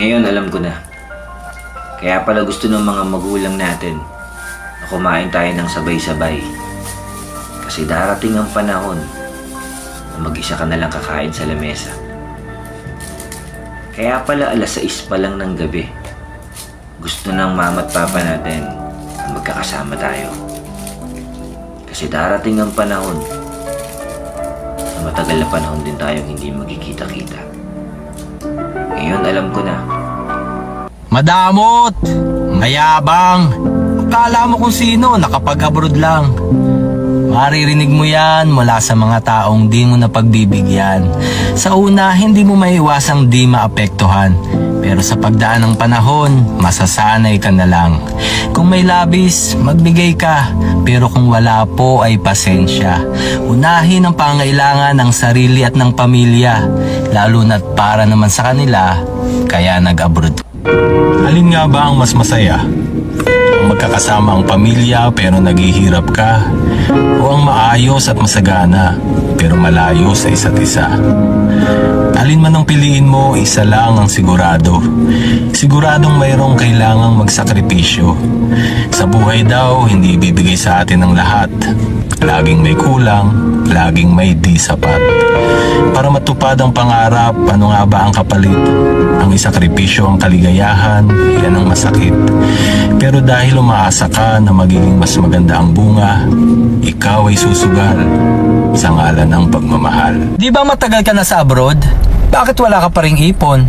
Ngayon alam ko na. Kaya pala gusto ng mga magulang natin na kumain tayo ng sabay-sabay. Kasi darating ang panahon na mag-isa ka na lang kakain sa lamesa. Kaya pala alas 6 pa lang ng gabi. Gusto ng mama at papa natin na magkakasama tayo. Kasi darating ang panahon na matagal na panahon din tayong hindi magkikita-kita. Ngayon alam ko na. Madamot! Mayabang! Akala mo kung sino, nakapag-abroad lang. Maririnig mo yan mula sa mga taong di mo napagbibigyan. Sa una, hindi mo maiwasang di maapektuhan. Pero sa pagdaan ng panahon, masasanay ka na lang. Kung may labis, magbigay ka. Pero kung wala po ay pasensya. Unahin ang pangailangan ng sarili at ng pamilya. Lalo na't para naman sa kanila, kaya nag-abroad Alin nga ba ang mas masaya? Magkakasama ang pamilya pero naghihirap ka? O ang maayos at masagana pero malayo sa isa't isa? Alin man ang piliin mo, isa lang ang sigurado. Siguradong mayroong kailangang magsakripisyo. Sa buhay daw, hindi ibibigay sa atin ang lahat. Laging may kulang, laging may di sapat. Para matupad ang pangarap, ano nga ba ang kapalit? Ang isakripisyo ang kaligayahan, yan ang masakit. Pero dahil umaasa ka na magiging mas maganda ang bunga, ikaw ay susugal sa ngalan ng pagmamahal. Di ba matagal ka na sa abroad? Bakit wala ka pa ring ipon?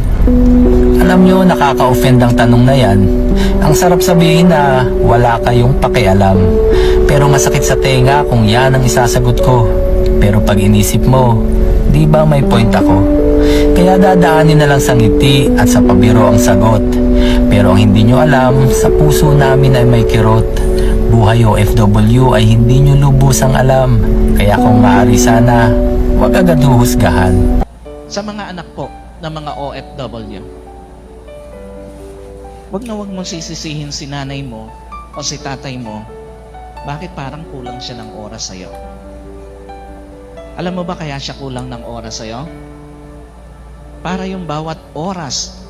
Alam nyo, nakaka-offend ang tanong na yan. Ang sarap sabihin na wala kayong pakialam. Pero masakit sa tenga kung yan ang isasagot ko. Pero pag inisip mo, di ba may point ako? Kaya dadaanin na lang sa ngiti at sa pabiro ang sagot. Pero ang hindi nyo alam, sa puso namin ay may kirot. Buhay OFW ay hindi nyo lubusang alam. Kaya kung maaari sana, huwag agad huhusgahan. sa mga anak po ng mga OFW. Huwag na huwag mong sisisihin si nanay mo o si tatay mo, bakit parang kulang siya ng oras sa'yo? Alam mo ba kaya siya kulang ng oras sa'yo? Para yung bawat oras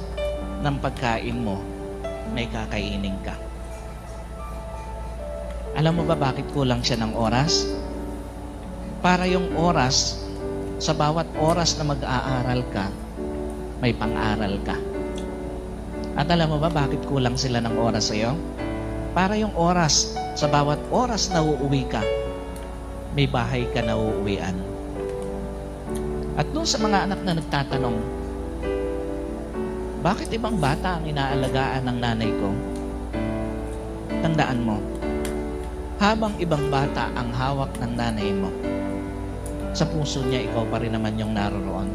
ng pagkain mo, may kakainin ka. Alam mo ba bakit kulang siya ng oras? Para yung oras sa bawat oras na mag-aaral ka, may pang-aral ka. At alam mo ba bakit kulang sila ng oras sa iyo? Para yung oras, sa bawat oras na uuwi ka, may bahay ka na uuwian. At doon sa mga anak na nagtatanong, bakit ibang bata ang inaalagaan ng nanay ko? Tandaan mo, habang ibang bata ang hawak ng nanay mo, sa puso niya ikaw pa rin naman yung naroroon.